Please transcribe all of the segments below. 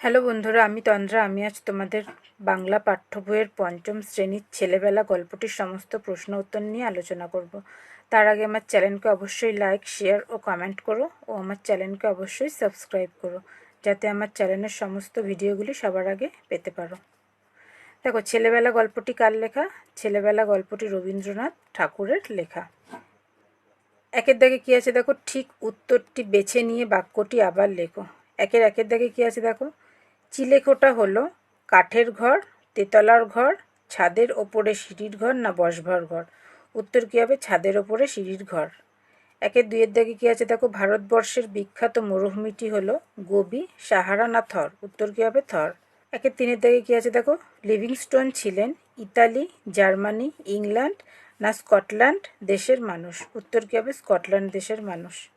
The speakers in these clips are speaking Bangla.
হ্যালো বন্ধুরা, আমি তন্দ্রা। আমি আজ তোমাদের বাংলা পাঠ্য বইয়ের পঞ্চম শ্রেণির ছেলেবেলা গল্পটির সমস্ত প্রশ্ন উত্তর নিয়ে আলোচনা করব। তার আগে আমার চ্যানেলকে অবশ্যই লাইক, শেয়ার ও কমেন্ট করো ও আমার চ্যানেলকে অবশ্যই সাবস্ক্রাইব করো, যাতে আমার চ্যানেলের সমস্ত ভিডিওগুলি সবার আগে পেতে পারো। দেখো, ছেলেবেলা গল্পটি কার লেখা? ছেলেবেলা গল্পটি রবীন্দ্রনাথ ঠাকুরের লেখা। একের দাগে কী আছে দেখো? ঠিক উত্তরটি বেছে নিয়ে বাক্যটি আবার লেখো। একের একের দাগে কী আছে দেখো? চিলেকোটা হলো কাঠের ঘর, তেতলার ঘর, ছাদের ওপরে সিঁড়ির ঘর না বসবার ঘর? উত্তর কী হবে? ছাদের ওপরে সিঁড়ির ঘর। একে দুইয়ের দাগে কী আছে? দেখো, ভারতবর্ষের বিখ্যাত মরুভূমিটি হলো গোবি, সাহারা না থর? উত্তর কী হবে? থর। একে তিনের দাগে কী আছে? দেখো, লিভিংস্টোন ছিলেন ইতালি, জার্মানি, ইংল্যান্ড না স্কটল্যান্ড দেশের মানুষ? উত্তর কী হবে? স্কটল্যান্ড দেশের মানুষ।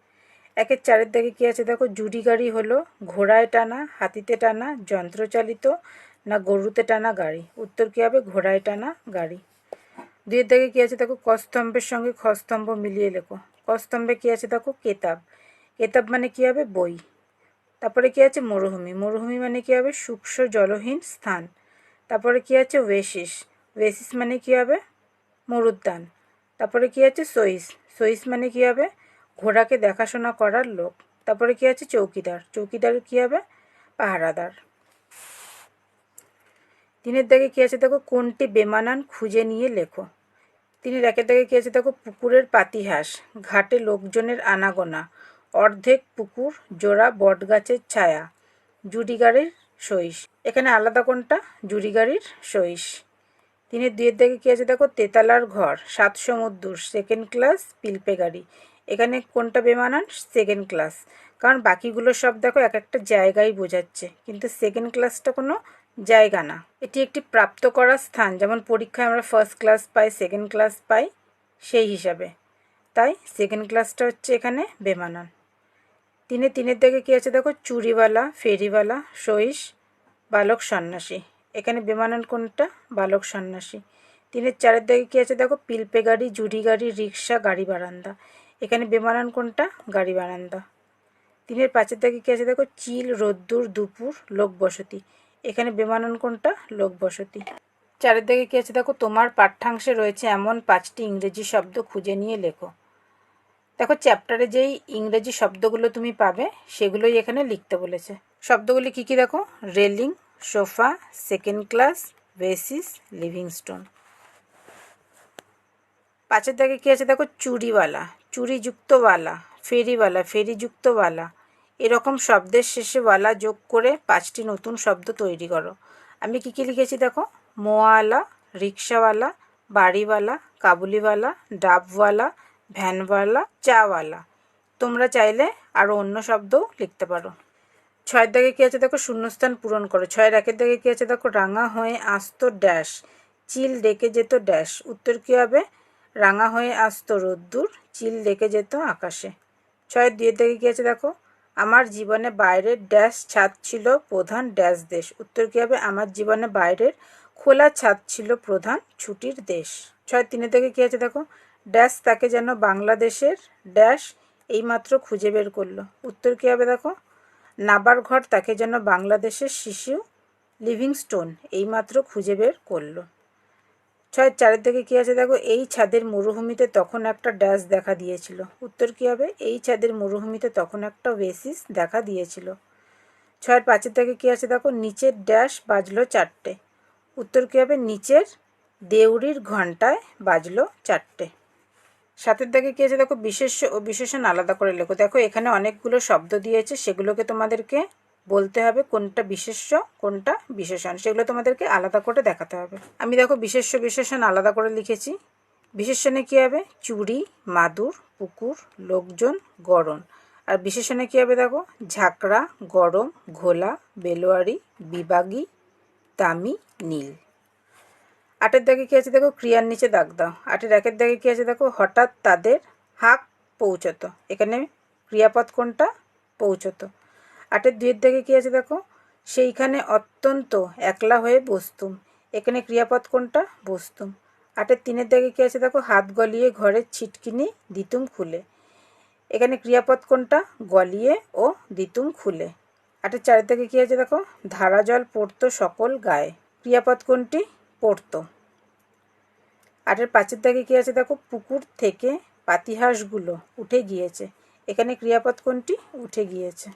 একের চারের দাগে কী আছে? দেখো, জুড়ি গাড়ি হলো ঘোড়ায় টানা, হাতিতে টানা, যন্ত্রচালিত না গরুতে টানা গাড়ি? উত্তর কী হবে? ঘোড়ায় টানা গাড়ি। দুইয়ের দাগে কী আছে? দেখো, কস্তম্ভের সঙ্গে খস্তম্ভ মিলিয়ে লেখো। কস্তম্ভে কী আছে? দেখো, কেতাব। কেতাব মানে কী হবে? বই। তারপরে কী আছে? মরুভূমি। মরুভূমি মানে কী হবে? শুষ্ক জলহীন স্থান। তারপরে কী আছে? ওয়েসিস। ওয়েসিস মানে কী হবে? মরুদ্যান। তারপরে কী আছে? সইস সইস মানে কী হবে? ঘোড়াকে দেখাশোনা করার লোক। তারপরে কী আছে? চৌকিদার। চৌকিদার কী হবে? পাহারাদার। তিনের দাগে কী আছে? দেখো, কোনটি বেমানান খুঁজে নিয়ে লেখো। তিনের একের দাগে কী আছে? দেখো, পুকুরের পাতিহাস, ঘাটে লোকজনের আনাগোনা, অর্ধেক পুকুর, জোড়া বটগাছের ছায়া, জুডিগাড়ির সইস এখানে আলাদা কোনটা? জুডিগাড়ির সইস তিনের দুইয়ের দাগে কী আছে? দেখো, তেতালার ঘর, সাত সমুদ্র সেকেন্ড ক্লাস পিলপে গাড়ি। এখানে কোনটা বেমানান? সেকেন্ড ক্লাস কারণ বাকিগুলো সব দেখো এক একটা জায়গায় বোঝাচ্ছে। কিন্তু সেকেন্ড ক্লাসটা কোনো জায়গা না। এটি একটি প্রাপ্ত করা স্থান। যেমন পরীক্ষায় আমরা ফার্স্ট ক্লাস পাই সেকেন্ড ক্লাস পাই সেই হিসাবে। তাই সেকেন্ড ক্লাসটা হচ্ছে এখানে বেমানান। তিনে তিনের দিকে কী আছে দেখো? চুরিওয়ালা ফেরিওয়ালা সহিস বালক সন্ন্যাসী। এখানে বেমানান কোনটা? বালক সন্ন্যাসী। তিনের চারের দিকে কী আছে দেখো? পিলপে গাড়ি, জুড়ি গাড়ি রিক্সা গাড়ি বারান্দা। এখানে বেমানান কোনটা? গাড়ি বারান্দা। তিনের পাঁচের দিকে কী আছে? দেখো, চিল, রোদ্দুর, দুপুর লোক বসতি এখানে বেমানান কোনটা? লোক বসতি চারের দিকে কী আছে? দেখো, তোমার পাঠ্যাংশে রয়েছে এমন পাঁচটি ইংরেজি শব্দ খুঁজে নিয়ে লেখো। দেখো, চ্যাপ্টারে যেই ইংরেজি শব্দগুলো তুমি পাবে, সেগুলোই এখানে লিখতে বলেছে। শব্দগুলি কী কী দেখো? Railing, sofa, second class, basis, Livingstone. পাঁচের দাগে কী আছে? দেখো চুরিওয়ালা চুরিযুক্তওয়ালা, ফেরিওয়ালা, ফেরিযুক্তওয়ালা, এরকম শব্দের শেষে ওয়ালা যোগ করে পাঁচটি নতুন শব্দ তৈরি করো। আমি কী কী লিখেছি দেখো? মোয়ালা রিক্সাওয়ালা বাড়িওয়ালা, কাবুলিওয়ালা, ডাবওয়ালা, ভ্যানওয়ালা, চাওয়ালা। তোমরা চাইলে আরও অন্য শব্দও লিখতে পারো। ছয়ের দাগে কী আছে দেখো? শূন্যস্থান পূরণ করো। ছয়ের একের দাগে কী আছে দেখো? রাঙা হয়ে আসতো ড্যাশ, চিল ডেকে যেত ড্যাশ। উত্তর কী হবে? রাঙা হয়ে আসতো রোদ্দুর, চিল ডেকে যেত আকাশে। ছয় দুইয়ের দিকে কী আছে দেখো? আমার জীবনে বাইরের ড্যাশ ছাদ ছিল প্রধান ড্যাশ দেশ। উত্তর কী হবে? আমার জীবনে বাইরের খোলা ছাদ ছিল প্রধান ছুটির দেশ। ছয় তিনে থেকে কী আছে দেখো? ড্যাশ তাকে যেন বাংলাদেশের ড্যাশ এইমাত্র খুঁজে বের করল। উত্তর কী হবে দেখো? নাবার ঘর তাকে যেন বাংলাদেশের শিশু লিভিংস্টোন এইমাত্র খুঁজে বের করল। ছয় চারের দিকে কী আছে? দেখো, এই ছাদের মরুভূমিতে তখন একটা ড্যাশ দেখা দিয়েছিল। উত্তর কী হবে? এই ছাদের মরুভূমিতে তখন একটা ওয়েসিস দেখা দিয়েছিল। ছয়ের পাঁচের দিকে কী আছে? দেখো, নিচের ড্যাশ বাজলো চারটে। উত্তর কী হবে? নিচের দেউরির ঘন্টায় বাজলো চারটে। সাতের দিকে কী আছে? দেখো, বিশেষ্য ও বিশেষণ আলাদা করে লেখো। দেখো, এখানে অনেকগুলো শব্দ দিয়েছে। সেগুলোকে তোমাদেরকে বলতে হবে কোনটা বিশেষ্য, কোনটা বিশেষণ। সেগুলো তোমাদেরকে আলাদা করে দেখাতে হবে। আমি দেখো বিশেষ্য, বিশেষণ আলাদা করে লিখেছি। বিশেষণে কী হবে? চুরি, মাদুর, পুকুর, লোকজন গরম আর বিশেষণে কী হবে দেখো? ঝাঁকড়া, গরম, ঘোলা, বেলোয়ারি, বিবাগী, দামি, নীল। আটের দাগে কী আছে দেখো? ক্রিয়ার নিচে দাগ দাও। আটের একের দাগে কী আছে দেখো? হঠাৎ তাদের হাক পৌঁছতো। এখানে ক্রিয়াপদ কোনটা? পৌঁছতো। আটের দুইয়ের দিকে কী আছে দেখো? সেইখানে অত্যন্ত একলা হয়ে বসতুম। এখানে ক্রিয়াপদ কোনটা? বসতুম। আটের তিনের দিকে কী আছে দেখো? হাত গলিয়ে ঘরের ছিটকিনি দিতুম খুলে। এখানে ক্রিয়াপদ কোনটা? গলিয়ে ও দিতুম খুলে। আটের চারের থেকে কী আছে দেখো? ধারা জল পড়তো সকল গায়ে। ক্রিয়াপদ কোনটি? পড়তো। আটের পাঁচের দাগে কী আছে দেখো? পুকুর থেকে পাতিহাঁসগুলো উঠে গিয়েছে। এখানে ক্রিয়াপদ কোনটি? উঠে গিয়েছে।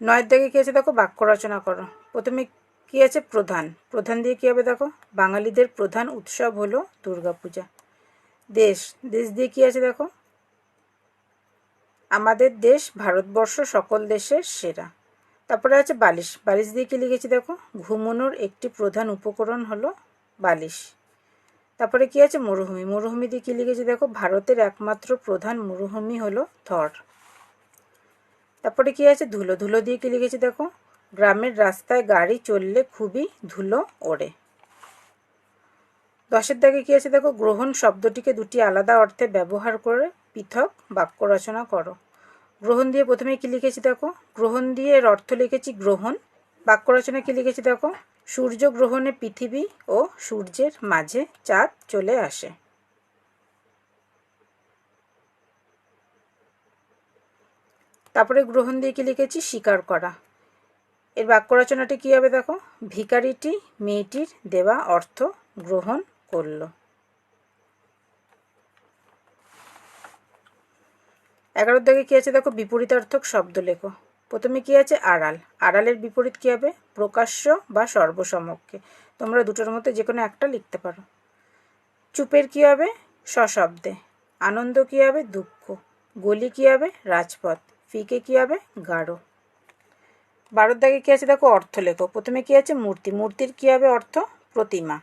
নয়ের দাগে কী আছে দেখো? বাক্য রচনা করো। প্রথমে কী আছে? প্রধান। প্রধান দিয়ে কী হবে দেখো? বাঙালিদের প্রধান উৎসব হলো দুর্গাপূজা। দেশ। দেশ দিয়ে কী আছে দেখো? আমাদের দেশ ভারতবর্ষ সকল দেশের সেরা। তারপরে আছে বালিশ। বালিশ দিয়ে কী লিখেছি দেখো? ঘুমোনোর একটি প্রধান উপকরণ হলো বালিশ। তারপরে কি আছে? মরুভূমি। মরুভূমি দিয়ে কী লিখেছি দেখো? ভারতের একমাত্র প্রধান মরুভূমি হলো থর। তারপরে কি আছে? ধুলো। ধুলো দিয়ে কী লিখেছি দেখো? গ্রামের রাস্তায় গাড়ি চললে খুবই ধুলো ওড়ে। দশের দাগে কী আছে দেখো? গ্রহণ শব্দটিকে দুটি আলাদা অর্থে ব্যবহার করে পৃথক বাক্য রচনা করো। গ্রহণ দিয়ে প্রথমে কী লিখেছি দেখো? গ্রহণ দিয়ে এর অর্থ লিখেছি গ্রহণ। বাক্য রচনা কী লিখেছি দেখো? সূর্য গ্রহণে পৃথিবী ও সূর্যের মাঝে চাঁদ চলে আসে। তারপরে গ্রহণ দিয়ে কি লিখেছি স্বীকার করা। এর বাক্য রচনাটি কী হবে দেখো? ভিকারিটি মেয়েটির দেওয়া অর্থ গ্রহণ করল। এগারোর দাগে কী আছে দেখো? বিপরীতার্থক শব্দ লেখো। প্রথমে কি আছে? আড়াল। আড়ালের বিপরীত কী হবে? প্রকাশ্য বা সর্বসমক্ষে। তোমরা দুটোর মধ্যে যে কোনো একটা লিখতে পারো। চুপের কী হবে? সশব্দে। আনন্দ কী হবে? দুঃখ। গলি কী হবে? রাজপথ। ফিকে কী হবে? গাঢ়। বারোর দাগে কী আছে? দেখো, অর্থ লেখো। প্রথমে কী আছে? মূর্তি। মূর্তির কী হবে অর্থ? প্রতিমা।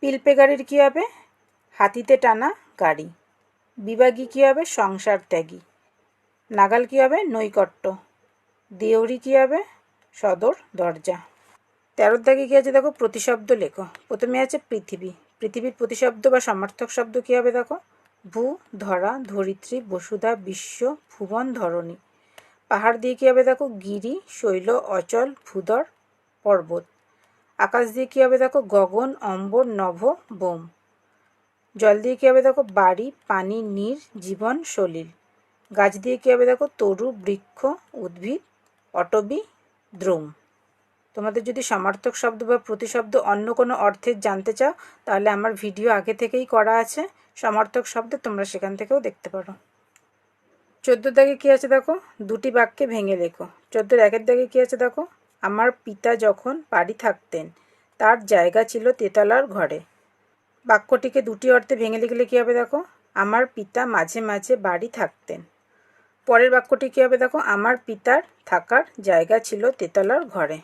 পিলপে গাড়ির কী হবে? হাতিতে টানা গাড়ি। বিভাগী কী হবে? সংসার ত্যাগী। নাগাল কী হবে? নৈকট্য। দেউরি কী হবে? সদর দরজা। তেরোর দাগে কী আছে? দেখো, প্রতিশব্দ লেখো। প্রথমে আছে পৃথিবী। পৃথিবীর প্রতিশব্দ বা সমার্থক শব্দ কী হবে? দেখো ভূ ধরা, ধরিত্রী, বসুধা, বিশ্ব, ভুবন, ধরণী। পাহাড় দিয়ে কী হবে দেখো? গিরি, শৈল, অচল, ভূধর, পর্বত। আকাশ দিয়ে কী হবে দেখো? গগন, অম্বর, নভ, বোম। জল দিয়ে কী হবে দেখো? বাড়ি, পানি, নীর, জীবন, সলিল। গাছ দিয়ে কী হবে দেখো? তরু, বৃক্ষ, উদ্ভিদ, অটবি, দ্রোম। তোমাদের যদি সমার্থক শব্দ বা প্রতিশব্দ অন্য কোনো অর্থের জানতে চাও, তাহলে আমার ভিডিও আগে থেকেই করা আছে। সমার্থক শব্দ তোমরা সেখান থেকেও দেখতে পারো। চোদ্দ দাগে কী আছে দেখো? দুটি বাক্যে ভেঙে লেখো। চোদ্দোর একের দাগে কী আছে দেখো? আমার পিতা যখন বাড়ি থাকতেন, তার জায়গা ছিল তেতলার ঘরে। বাক্যটিকে দুটি অর্থে ভেঙে লিখলে কী হবে দেখো? আমার পিতা মাঝে মাঝে বাড়ি থাকতেন। পরের বাক্যটি কী হবে দেখো? আমার পিতার থাকার জায়গা ছিল তেতলার ঘরে।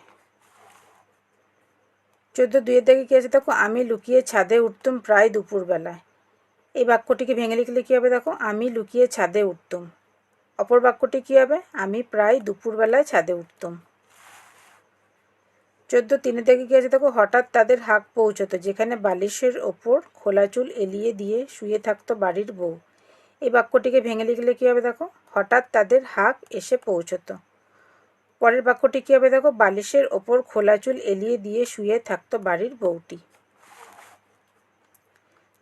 চোদ্দ দুইয়ের দিকে কী আছে দেখো? আমি লুকিয়ে ছাদে উঠতুম প্রায় দুপুরবেলায়। এই বাক্যটিকে ভেঙে লিখলে কী হবে দেখো? আমি লুকিয়ে ছাদে উঠতুম। অপর বাক্যটি কী হবে? আমি প্রায় দুপুরবেলায় ছাদে উঠতুম। চোদ্দ তিনে দিকে কী আছে দেখো? হঠাৎ তাদের হাঁক পৌঁছতো, যেখানে বালিশের ওপর খোলা চুল এলিয়ে দিয়ে শুয়ে থাকতো বাড়ির বউ। এই বাক্যটিকে ভেঙে লিখলে কী হবে দেখো? হঠাৎ তাদের হাঁক এসে পৌঁছতো। পরের বাক্যটি কী হবে দেখো? বালিশের ওপর খোলা চুল এলিয়ে দিয়ে শুয়ে থাকতো বাড়ির বউটি।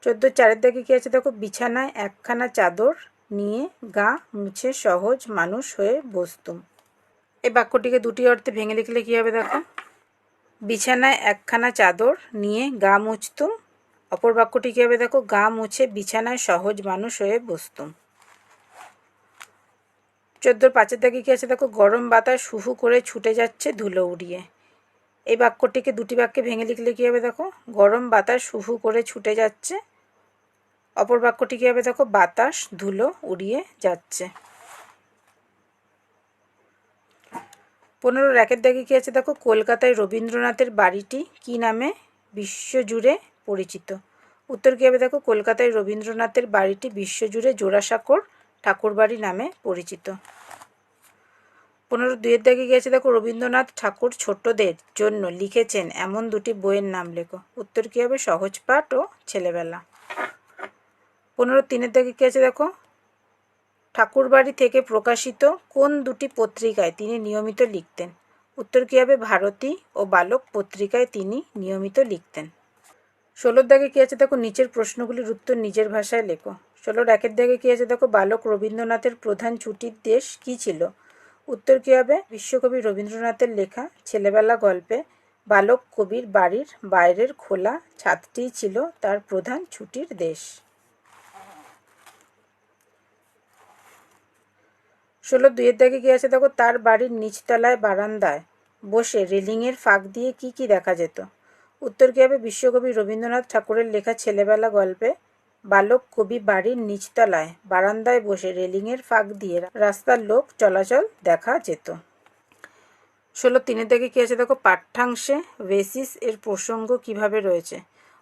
চোদ্দ চারের দিকে কী আছে? দেখো, বিছানায় একখানা চাদর নিয়ে গা মুছে সহজ মানুষ হয়ে বসতুম। এই বাক্যটিকে দুটি অর্থে ভেঙে লিখলে কী হবে দেখো? বিছানায় একখানা চাদর নিয়ে গা মুছতুম। অপর বাক্যটি কী হবে দেখো? গা মুছে বিছানায় সহজ মানুষ হয়ে বসতুম। চোদ্দোর পাঁচের দাগে কী আছে? দেখো, গরম বাতাস হুহু করে ছুটে যাচ্ছে ধুলো উড়িয়ে। এই বাক্যটিকে দুটি বাক্যে ভেঙে লিখলে কী হবে দেখো? গরম বাতাস হুহু করে ছুটে যাচ্ছে অপর বাক্যটি কী হবে দেখো? বাতাস, ধুলো উড়িয়ে যাচ্ছে। পনেরো র্যাকের দাগে কী আছে দেখো? কলকাতায় রবীন্দ্রনাথের বাড়িটি কি নামে? বিশ্বজুড়ে পরিচিত। উত্তর কী হবে দেখো? কলকাতায় রবীন্দ্রনাথের বাড়িটি বিশ্বজুড়ে জোড়াসাঁকোর ঠাকুরবাড়ি নামে পরিচিত। পনেরো দুইয়ের দাগে গিয়েছে দেখো? রবীন্দ্রনাথ ঠাকুর ছোটদের জন্য লিখেছেন এমন দুটি বইয়ের নাম লেখো। উত্তর কী হবে? সহজ পাঠ ও ছেলেবেলা। পনেরো তিনের দাগে কী আছে দেখো? ঠাকুরবাড়ি থেকে প্রকাশিত কোন দুটি পত্রিকায় তিনি নিয়মিত লিখতেন? উত্তর কী হবে? ভারতী ও বালক পত্রিকায় তিনি নিয়মিত লিখতেন। ষোলোর দাগে কী আছে দেখো? নিচের প্রশ্নগুলির উত্তর নিজের ভাষায় লেখো। ষোলোর একের দাগে কী আছে দেখো? বালক রবীন্দ্রনাথের প্রধান ছুটির দেশ কী ছিল? উত্তর কী হবে? বিশ্বকবি রবীন্দ্রনাথের লেখা ছেলেবেলা গল্পে বালক কবির বাড়ির বাইরের খোলা ছাদটিই ছিল তার প্রধান ছুটির দেশ। ষোলো দুইয়ের দাগে কি আছে দেখো তার বাড়ির নিচতলায় বারান্দায় বসে রেলিংয়ের ফাঁক দিয়ে কি কি দেখা যেত। উত্তর কী হবে বিশ্বকবি রবীন্দ্রনাথ ঠাকুরের লেখা ছেলেবেলা গল্পে বালক কবি বাড়ির নিচতলায় বারান্দায় বসে রেলিংয়ের ফাঁক দিয়ে রাস্তার লোক চলাচল দেখা যেত। ষোলো তিনের দিকে কী আছে দেখো পাঠ্যাংশে ভেসিস এর প্রসঙ্গ কীভাবে রয়েছে।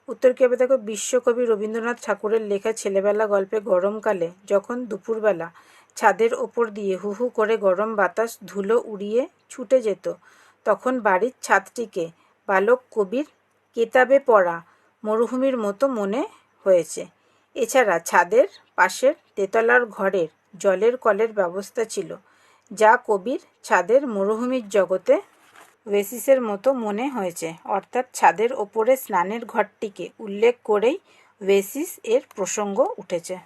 উত্তর কী হবে দেখো বিশ্বকবি রবীন্দ্রনাথ ঠাকুরের লেখা ছেলেবেলা গল্পে গরমকালে যখন দুপুরবেলা ছাদের ওপর দিয়ে হু হু করে গরম বাতাস ধুলো উড়িয়ে ছুটে যেত। তখন বাড়ির ছাদটিকে বালক কবির কেতাবে পড়া মরুভূমির মতো মনে হয়েছে। এছাড়া ছাদের পাশের তেতলার ঘরের জলের কলের ব্যবস্থা ছিল, যা কবির ছাদের মরুভূমির জগতে ওয়েসিসের মতো মনে হয়েছে। অর্থাৎ ছাদের ওপরে স্নানের ঘরটিকে উল্লেখ করেই ওয়েসিস এর প্রসঙ্গ উঠেছে।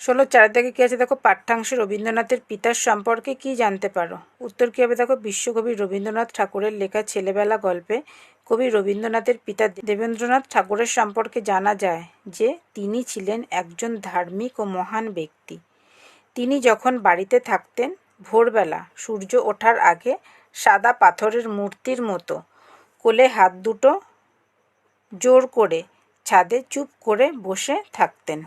ষোলো চার থেকে কী আছে? দেখো, পাঠ্যাংশে রবীন্দ্রনাথের পিতার সম্পর্কে কি জানতে পারো? উত্তর কী হবে? দেখো, বিশ্বকবি রবীন্দ্রনাথ ঠাকুরের লেখা ছেলেবেলা গল্পে কবি রবীন্দ্রনাথের পিতা দেবেন্দ্রনাথ ঠাকুরের সম্পর্কে জানা যায় যে, তিনি ছিলেন একজন ধার্মিক ও মহান ব্যক্তি। তিনি যখন বাড়িতে থাকতেন, ভোরবেলা সূর্য ওঠার আগে সাদা পাথরের মূর্তির মতো কোলে হাত দুটো জোর করে ছাদে চুপ করে বসে থাকতেন।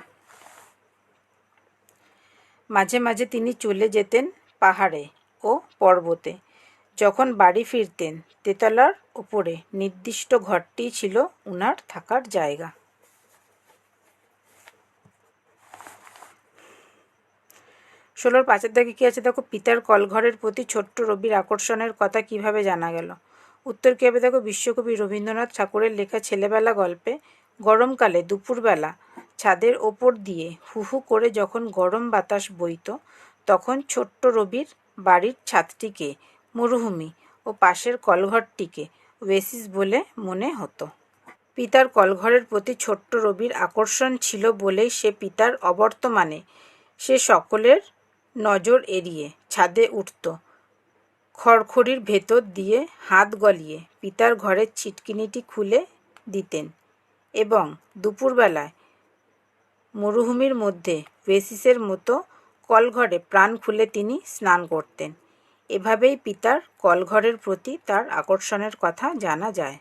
মাঝে মাঝে তিনি চলে যেতেন পাহাড়ে ও পর্বতে। যখন বাড়ি ফিরতেন, তেতলার ওপরে নির্দিষ্ট ঘরটি ছিল উনার থাকার জায়গা। ষোলোর পাঁচের দাগে কী আছে? দেখো, পিতার কলঘরের প্রতি ছোট্ট রবির আকর্ষণের কথা কীভাবে জানা গেল? উত্তর কী হবে? দেখো, বিশ্বকবি রবীন্দ্রনাথ ঠাকুরের লেখা ছেলেবেলা গল্পে গরমকালে দুপুরবেলা ছাদের ওপর দিয়ে হু হু করে যখন গরম বাতাস বইত, তখন ছোট্ট রবির বাড়ির ছাদটিকে, মরুভূমি ও পাশের কলঘরটিকে ওয়েসিস বলে মনে হতো। পিতার কলঘরের প্রতি ছোট্ট রবির আকর্ষণ ছিল বলেই সে পিতার অবর্তমানে সে সকলের নজর এড়িয়ে ছাদে উঠত। খড়খড়ির ভেতর দিয়ে হাত গলিয়ে পিতার ঘরের ছিটকিনিটি খুলে দিতেন এবং দুপুরবেলায় মরুভূমির মধ্যে ওয়েসিসের মতো কলঘরে প্রাণ খুলে তিনি স্নান করতেন। এভাবেই পিতার কলঘরের প্রতি তার আকর্ষণের কথা জানা যায়।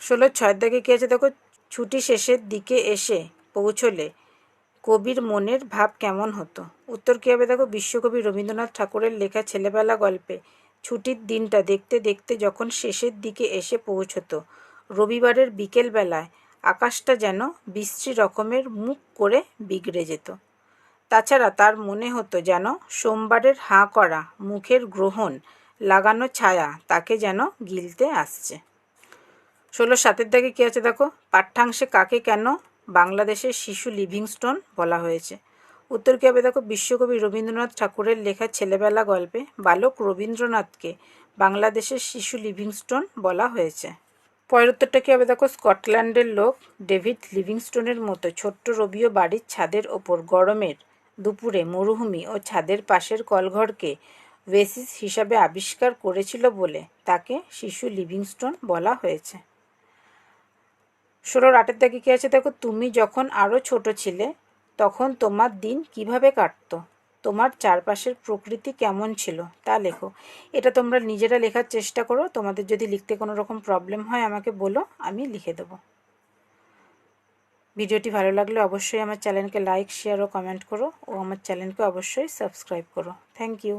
ষোলো ছয় দাগে কী আছে? দেখো, ছুটি শেষের দিকে এসে পৌঁছলে কবির মনের ভাব কেমন হতো? উত্তর কী হবে? দেখো, বিশ্বকবি রবীন্দ্রনাথ ঠাকুরের লেখা ছেলেবেলা গল্পে ছুটির দিনটা দেখতে দেখতে যখন শেষের দিকে এসে পৌঁছতো, রবিবারের বিকেলবেলায় আকাশটা যেন বিশ্রী রকমের মুখ করে বিগড়ে যেত। তাছাড়া তার মনে হতো যেন সোমবারের হাঁ করা মুখের গ্রহণ, লাগানো ছায়া তাকে যেন গিলতে আসছে। ষোলো সাতের দাগে কী আছে দেখো? পাঠ্যাংশে কাকে কেন বাংলাদেশের শিশু লিভিংস্টোন বলা হয়েছে? উত্তর কী হবে দেখো? বিশ্বকবি রবীন্দ্রনাথ ঠাকুরের লেখা ছেলেবেলা গল্পে বালক রবীন্দ্রনাথকে বাংলাদেশের শিশু লিভিংস্টোন বলা হয়েছে। পরের কী হবে, দেখো, স্কটল্যান্ডের লোক ডেভিড লিভিংস্টোনের মতো ছোট্ট রবিও বাড়ির ছাদের ওপর গরমের দুপুরে মরুভূমি ও ছাদের পাশের কলঘরকে ওয়েসিস হিসাবে আবিষ্কার করেছিল বলে তাকে শিশু লিভিংস্টোন বলা হয়েছে। ষোলোর আটের দাগে কী আছে? দেখো, তুমি যখন আরও ছোট ছিলে, তখন তোমার দিন কীভাবে কাটতো? তোমার চারপাশের প্রকৃতি কেমন ছিল তা লেখো। এটা তোমরা নিজেরা লেখার চেষ্টা করো। তোমাদের যদি লিখতে কোনো রকম প্রবলেম হয়, আমাকে বলো, আমি লিখে দেবো। ভিডিওটি ভালো লাগলে অবশ্যই আমার চ্যানেলকে লাইক শেয়ার ও কমেন্ট করো। ও আমার চ্যানেলকে অবশ্যই সাবস্ক্রাইব করো। Thank you